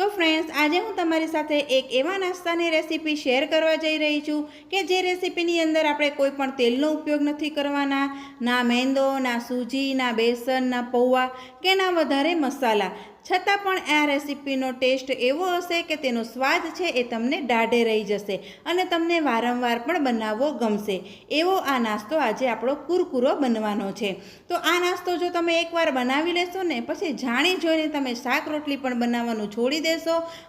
તો ફ્રેન્ડ્સ આજે હું તમારી સાથે એક એવા નાસ્તાની રેસીપી શેર કરવા જઈ રહી છું કે જે રેસીપીની અંદર આપણે કોઈ પણ તેલનો ઉપયોગ નથી કરવાના, ના મેંદો, ના સૂજી, ના બેસન, ના પૌવા કે ના વધારે મસાલા. છતાં પણ આ રેસીપીનો ટેસ્ટ એવો હશે કે તેનો સ્વાદ છે એ તમને દાઢે રહી જશે અને તમને વારંવાર પણ બનાવવો ગમશે. એવો આ નાસ્તો આજે આપણો કુરકુરો બનવાનો છે. તો આ નાસ્તો જો તમે એકવાર બનાવી લેશો ને, પછી જાણી જોઈને તમે શાક રોટલી પણ બનાવવાનું છોડી દેશો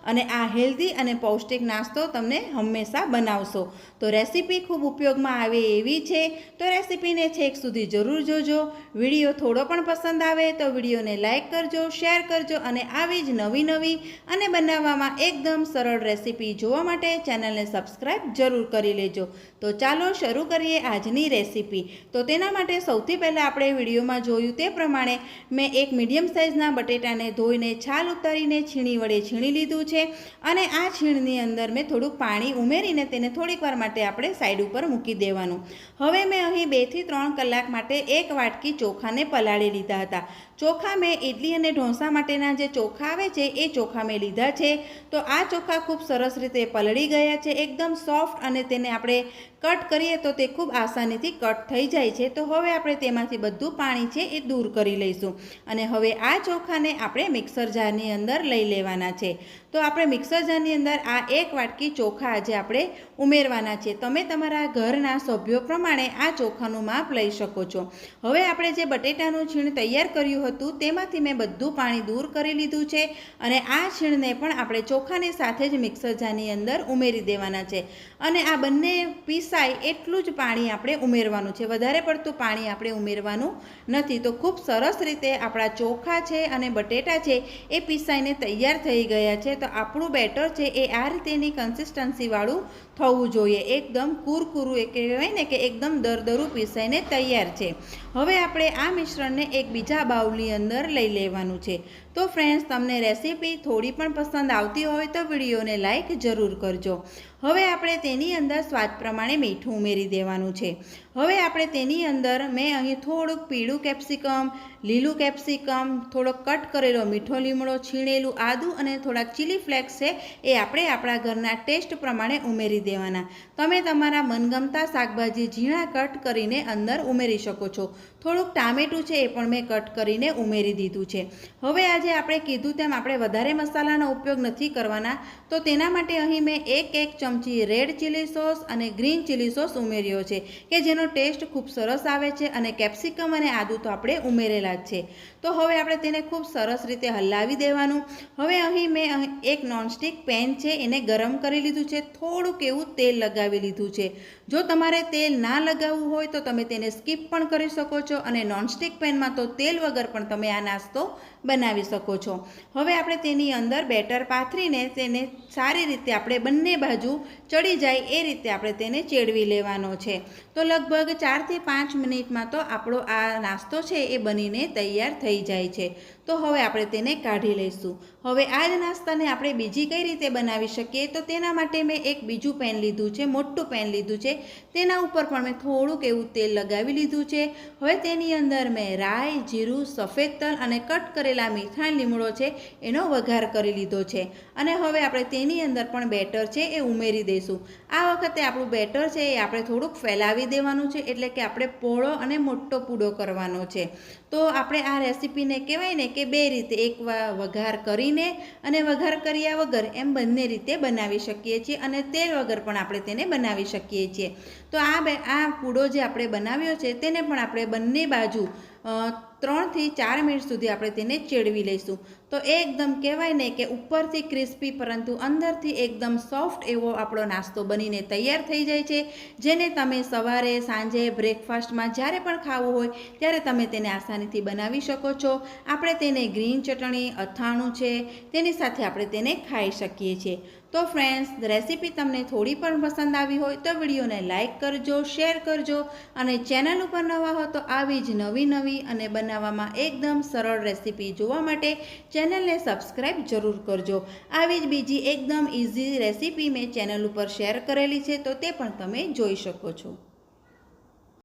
અને આ હેલ્ધી અને પૌષ્ટિક નાસ્તો તમને હંમેશા બનાવશો. તો રેસીપી ખૂબ ઉપયોગમાં આવે એવી છે. તો રેસીપીને છેક સુધી જરૂર જોજો. વીડિયો થોડો પણ પસંદ આવે તો વિડીયોને લાઇક કરજો, શેર કરજો અને આવી જ નવી નવી અને બનાવવામાં એકદમ સરળ રેસીપી જોવા માટે ચેનલને સબસ્ક્રાઈબ જરૂર કરી લેજો. તો ચાલો શરૂ કરીએ આજની રેસીપી. તો તેના માટે સૌથી પહેલાં આપણે વિડીયોમાં જોયું તે પ્રમાણે મેં એક મીડિયમ સાઇઝના બટેટાને ધોઈને છાલ ઉતારીને છીણી વડે છીણી લીધું છે અને આ છીણની અંદર મેં થોડુંક પાણી ઉમેરીને તેને થોડીક વાર માટે આપણે સાઈડ ઉપર મૂકી દેવાનું. હવે મેં અહીં બેથી ત્રણ કલાક માટે એક વાટકી ચોખાને પલાળી લીધા હતા. ચોખા મેં ઇડલી અને ઢોંસા માટેના જે ચોખા આવે છે, એ ચોખા મેં લીધા છે. તો આ ચોખા ખૂબ સરસ રીતે પલળી ગયા છે, એકદમ સોફ્ટ અને તેને આપણે કટ કરીએ તો તે ખૂબ આસાનીથી કટ થઈ જાય છે. તો હવે આપણે તેમાંથી બધું પાણી છે એ દૂર કરી લઈશું. અને હવે આ ચોખાને આપણે મિક્સર જારની અંદર લઈ લેવાના છે. તો આપણે મિક્સર જારની અંદર આ એક વાટકી ચોખા આજે આપણે ઉમેરવાના છે. તમે તમારા ઘરના સભ્યો પ્રમાણે આ ચોખાનું માપ લઈ શકો છો. હવે આપણે જે બટેટાનું છીણ તૈયાર કર્યું હતું તેમાંથી મેં બધું પાણી દૂર કરી લીધું છે અને આ છીણને પણ આપણે ચોખાની સાથે જ મિક્સર જારની અંદર ઉમેરી દેવાના છે. અને આ બંને પીસાય એટલું જ પાણી આપણે ઉમેરવાનું છે. વધારે પડતું પાણી આપણે ઉમેરવાનું નથી. તો ખૂબ સરસ રીતે આપણા ચોખા છે અને બટેટા છે એ પીસાઈને તૈયાર થઈ ગયા છે. તો આપણું બેટર છે એ આ રીતેની કન્સિસ્ટન્સીવાળું થવું જોઈએ. એકદમ કુરકુરું કહેવાય ને કે એકદમ દરદરું પીસાઈને તૈયાર છે. હવે આપણે આ મિશ્રણને એક બીજા બાઉલની અંદર લઈ લેવાનું છે. તો ફ્રેન્ડ્સ તમને રેસીપી થોડી પણ પસંદ આવતી હોય તો વિડીયોને લાઇક જરૂર કરજો. હવે આપણે તેની અંદર સ્વાદ પ્રમાણે મીઠું ઉમેરી દેવાનું છે. હવે આપણે તેની અંદર મેં અહીં થોડુંક પીળું કેપ્સિકમ લીલું કેપ્સિકમ થોડોક કટ કરેલો મીઠો લીમડો, છીણેલું આદું અને થોડાક ચીલી ફ્લેક્સ છે એ આપણે આપણા ઘરના ટેસ્ટ પ્રમાણે ઉમેરી દેવાના. તમે તમારા મનગમતા શાકભાજી ઝીણા કટ કરીને અંદર ઉમેરી શકો છો. થોડુંક ટામેટું છે એ પણ મેં કટ કરીને ઉમેરી દીધું છે. હવે આજે આપણે કીધું તેમ આપણે વધારે મસાલાનો ઉપયોગ નથી કરવાના. તો તેના માટે અહીં મેં એક એક ચમચી રેડ ચીલી સોસ અને ગ્રીન ચીલી સોસ ઉમેર્યો છે, કે જેનો ટેસ્ટ ખૂબ સરસ આવે છે અને કેપ્સિકમ અને આદુ તો આપણે ઉમેરેલા જ છે. તો હવે આપણે તેને ખૂબ સરસ રીતે હલાવી દેવાનું. હવે અહીં મેં એક નોનસ્ટિક પેન છે, એને ગરમ કરી લીધું છે. થોડુંક એવું તેલ લગાવી લીધું છે. જો તમારે તેલ ના લગાવવું હોય તો તમે તેને સ્કીપ પણ કરી શકો છો અને નોનસ્ટિક પેનમાં તો તેલ વગર પણ તમે આ નાસ્તો બનાવી શકો છો. હવે આપણે તેની અંદર બેટર પાથરીને તેને સારી રીતે આપણે બંને બાજુ ચડી જાય એ રીતે આપણે તેને ચેડવી લેવાનો છે. તો લગભગ ચારથી પાંચ મિનિટમાં તો આપણો આ નાસ્તો છે એ બનીને તૈયાર થઈ જાય છે. તો હવે આપણે તેને કાઢી લઈશું. હવે આ જ નાસ્તાને આપણે બીજી કઈ રીતે બનાવી શકીએ? તો તેના માટે મેં એક બીજું પેન લીધું છે, મોટું પેન લીધું છે. તેના ઉપર પણ મેં થોડુંક એવું તેલ લગાવી લીધું છે. હવે તેની અંદર મેં રાઈ, જીરું, સફેદ તલ અને કટ કરેલા મીઠાણ લીમડો છે એનો વઘાર કરી લીધો છે. અને હવે આપણે તેની અંદર પણ બેટર છે એ ઉમેરી દઈશું. આ વખતે આપણું બેટર છે એ આપણે થોડુંક ફેલાવી દેવાનું છે એટલે કે આપણે પોળો અને મોટો પૂડો કરવાનો છે. તો આપણે આ રેસીપીને કહેવાય ને કે બે રીતે એક વઘાર કરીને અને વઘાર કર્યા વગર એમ બંને રીતે બનાવી શકીએ છીએ અને તેલ વગર પણ આપણે તેને બનાવી શકીએ છીએ. તો આ બે આ પૂડો જે આપણે બનાવ્યો છે તેને પણ આપણે બંને બાજુ ત્રણથી ચાર મિનિટ સુધી આપણે તેને ચેડવી લઈશું. તો એકદમ કહેવાય ને કે ઉપરથી ક્રિસ્પી, પરંતુ અંદરથી એકદમ સોફ્ટ એવો આપણો નાસ્તો બનીને તૈયાર થઈ જાય છે. જેને તમે સવારે, સાંજે, બ્રેકફાસ્ટમાં જ્યારે પણ ખાવું હોય, ત્યારે તમે તેને આસાનીથી બનાવી શકો છો. આપણે તેને ગ્રીન ચટણી, અથાણું છે, તેની સાથે આપણે તેને ખાઈ શકીએ છીએ. તો ફ્રેન્ડ્સ, રેસીપી તમને થોડી પણ પસંદ આવી હોય તો વિડીયોને લાઇક કરજો, શેર કરજો અને ચેનલ ઉપર નવા હો તો આવી જ નવી નવી અને બનાવવામાં એકદમ સરળ રેસીપી જોવા માટે ચેનલને સબસ્ક્રાઈબ જરૂર કરજો. આવી જ બીજી એકદમ ઇઝી રેસીપી મેં ચેનલ ઉપર શેર કરેલી છે, તો તે પણ તમે જોઈ શકો છો.